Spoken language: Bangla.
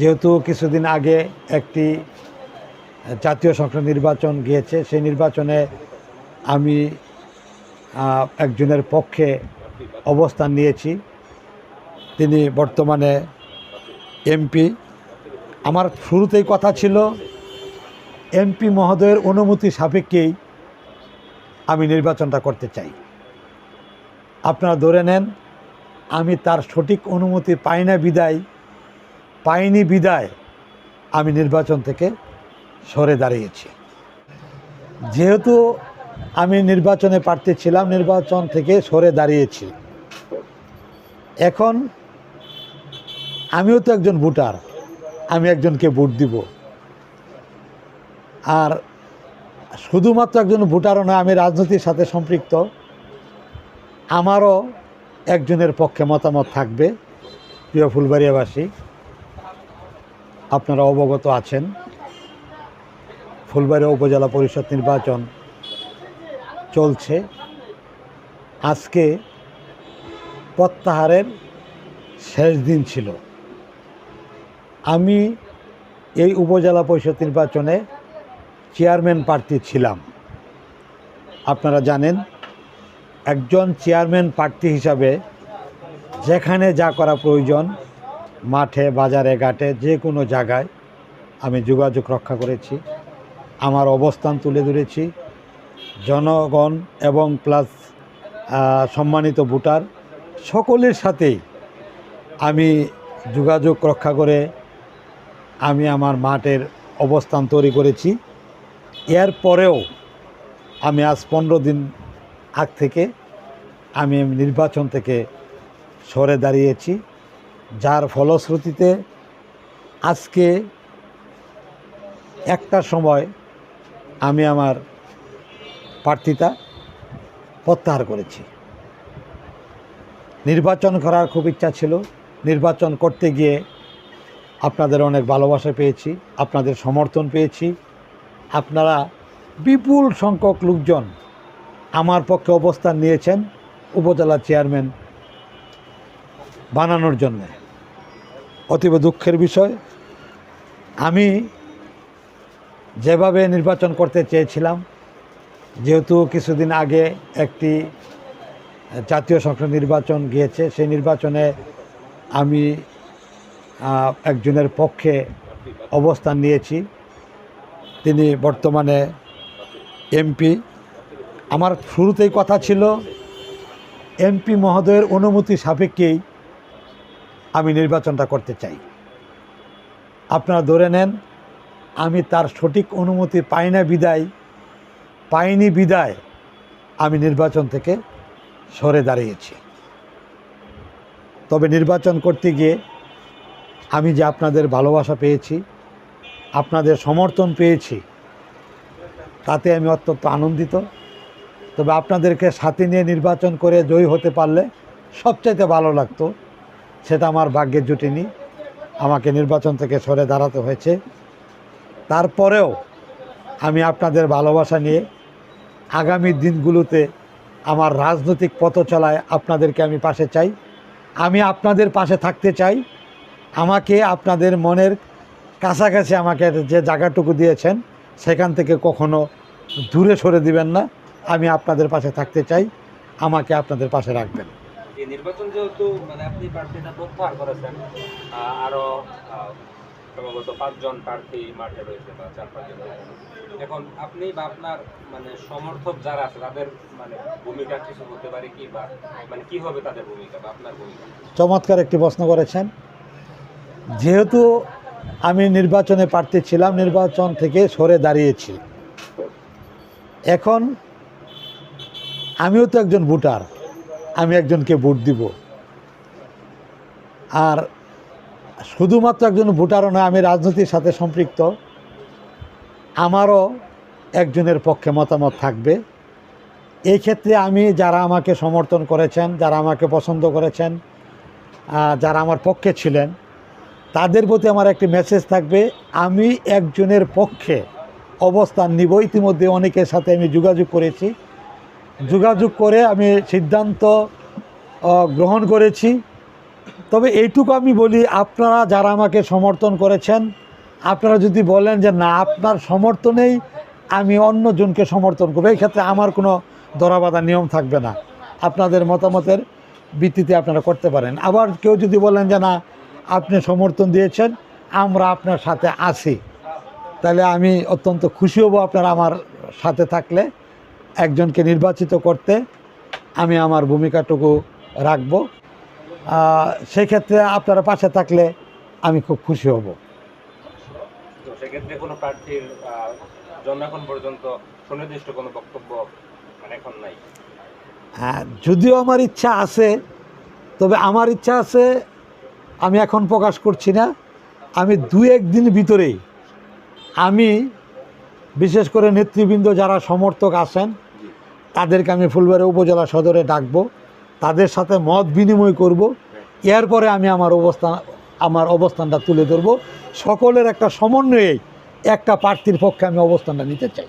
যেহেতু কিছুদিন আগে একটি জাতীয় সংসদ নির্বাচন গিয়েছে, সেই নির্বাচনে আমি একজনের পক্ষে অবস্থান নিয়েছি। তিনি বর্তমানে এমপি। আমার শুরুতেই কথা ছিল, এমপি মহোদয়ের অনুমতি সাপেক্ষেই আমি নির্বাচনটা করতে চাই। আপনারা ধরে নেন, আমি তার সঠিক অনুমতি পাই না বিদায় পাইনি বিদায়, আমি নির্বাচন থেকে সরে দাঁড়িয়েছি। যেহেতু আমি নির্বাচনে প্রার্থী ছিলাম, নির্বাচন থেকে সরে দাঁড়িয়েছি। এখন আমিও তো একজন ভোটার, আমি একজনকে ভোট দিব। আর শুধুমাত্র একজন ভোটারও নয়, আমি রাজনীতির সাথে সম্পৃক্ত। আমারও একজনের পক্ষে মতামত থাকবে, প্রিয় ফুলবাড়িয়াবাসী। আপনারা অবগত আছেন। ফুলবাড়িয়া উপজেলা পরিষদ নির্বাচন চলছে। আজকে প্রত্যাহারের শেষ দিন ছিল। আমি এই উপজেলা পরিষদ নির্বাচনে চেয়ারম্যান প্রার্থী ছিলাম। আপনারা জানেন, একজন চেয়ারম্যান প্রার্থী হিসাবে যেখানে যা করা প্রয়োজন মাঠে, বাজারে, ঘাটে, যে কোনো জায়গায় আমি যোগাযোগ রক্ষা করেছি। আমার অবস্থান তুলে ধরেছি। জনগণ এবং প্লাস সম্মানিত ভোটার সকলের সাথেই আমি যোগাযোগ রক্ষা করে আমি আমার মাঠের অবস্থান তৈরি করেছি। এর পরেও আমি আজ পনেরো দিন আগ থেকে আমি নির্বাচন থেকে সরে দাঁড়িয়েছি। যার ফলশ্রুতিতে আজকে একটা সময় আমি আমার প্রার্থিতা প্রত্যাহার করেছি। নির্বাচন করার খুব ইচ্ছা ছিল। নির্বাচন করতে গিয়ে আপনাদের অনেক ভালোবাসা পেয়েছি, আপনাদের সমর্থন পেয়েছি। আপনারা বিপুল সংখ্যক লোকজন আমার পক্ষে অবস্থান নিয়েছেন উপজেলা চেয়ারম্যান বানানোর জন্য। অতীব দুঃখের বিষয়। আমি যেভাবে নির্বাচন করতে চেয়েছিলাম, যেহেতু কিছুদিন আগে একটি জাতীয় সংসদ নির্বাচন গিয়েছে, সেই নির্বাচনে আমি একজনের পক্ষে অবস্থান নিয়েছি। তিনি বর্তমানে এমপি আমার শুরুতেই কথা ছিল এমপি মহোদয়ের অনুমতি সাপেক্ষেই আমি নির্বাচনটা করতে চাই। আপনারা ধরে নেন, আমি তার সঠিক অনুমতি পাই না বিদায়, পাইনি বিদায়, আমি নির্বাচন থেকে সরে দাঁড়িয়েছি। তবে নির্বাচন করতে গিয়ে আমি যে আপনাদের ভালোবাসা পেয়েছি, আপনাদের সমর্থন পেয়েছি, তাতে আমি অত্যন্ত আনন্দিত। তবে আপনাদেরকে সাথে নিয়ে নির্বাচন করে জয়ী হতে পারলে সবচাইতে ভালো লাগতো সেটা আমার ভাগ্যে জুটেনি আমাকে নির্বাচন থেকে সরে দাঁড়াতে হয়েছে। তারপরেও আমি আপনাদের ভালোবাসা নিয়ে আগামী দিনগুলোতে আমার রাজনৈতিক পথ চলায় আপনাদেরকে আমি পাশে চাই। আমি আপনাদের পাশে থাকতে চাই। আমাকে আপনাদের মনের কাছাকাছি আমাকে যে জায়গাটুকু দিয়েছেন, সেখান থেকে কখনো দূরে সরে দিবেন না। আমি আপনাদের পাশে থাকতে চাই। আমাকে আপনাদের পাশে রাখবেন। নির্বাচন যেহেতু মানে আপনি প্রার্থীটা প্রত্যাহার করেছেন আহ, আরও সম্ভবত পাঁচজন প্রার্থী মাঠে রয়েছে বা চার পাঁচজন এখন আপনি বা আপনার মানে সমর্থক যারা আছে তাদের মানে ভূমিকা কিছু হতে পারে কি বা মানে কি হবে তাদের ভূমিকা বা আপনার ভূমিকা? চমৎকার একটি প্রশ্ন করেছেন। যেহেতু আমি নির্বাচনে প্রার্থী ছিলাম নির্বাচন থেকে সরে দাঁড়িয়েছি। এখন আমিও তো একজন ভোটার। আমি একজনকে ভোট দিব। আর শুধুমাত্র একজন ভোটারও নয়, আমি রাজনীতির সাথে সম্পৃক্ত। আমারও একজনের পক্ষে মতামত থাকবে। এই ক্ষেত্রে আমি যারা আমাকে সমর্থন করেছেন, যারা আমাকে পছন্দ করেছেন যারা আমার পক্ষে ছিলেন, তাদের প্রতি আমার একটি মেসেজ থাকবে, আমি একজনের পক্ষে অবস্থান নিব। ইতিমধ্যে অনেকের সাথে আমি যোগাযোগ করেছি। যোগাযোগ করে আমি সিদ্ধান্ত গ্রহণ করেছি। তবে এইটুকু আমি বলি, আপনারা যারা আমাকে সমর্থন করেছেন, আপনারা যদি বলেন যে, না, আপনার সমর্থনেই আমি অন্যজনকে সমর্থন করব, এই ক্ষেত্রে আমার কোনো দরাবাধা নিয়ম থাকবে না। আপনাদের মতামতের ভিত্তিতে আপনারা করতে পারেন। আবার কেউ যদি বলেন যে, না, আপনি সমর্থন দিয়েছেন, আমরা আপনার সাথে আছি। তাহলে আমি অত্যন্ত খুশি হব আপনারা আমার সাথে থাকলে। একজনকে নির্বাচিত করতে আমি আমার ভূমিকাটুকু রাখব। সেক্ষেত্রে আপনারা পাশে থাকলে আমি খুব খুশি হব। সেক্ষেত্রে কোনো প্রার্থীর জন্য এখন পর্যন্ত সুনির্দিষ্ট কোনো বক্তব্য মানে এখন নাই? হ্যাঁ যদিও আমার ইচ্ছা আছে তবে আমার ইচ্ছা আছে আমি এখন প্রকাশ করছি না। আমি দু একদিন ভিতরেই আমি বিশেষ করে নেতৃবৃন্দ যারা সমর্থক আছেন তাদেরকে আমি ফুলবাড়ি উপজেলা সদরে ডাকবো। তাদের সাথে মত বিনিময় করব। এরপরে আমি আমার অবস্থান আমার অবস্থানটা তুলে ধরবো। সকলের একটা সমন্বয়ে একটা প্রার্থীর পক্ষে আমি অবস্থানটা নিতে চাই।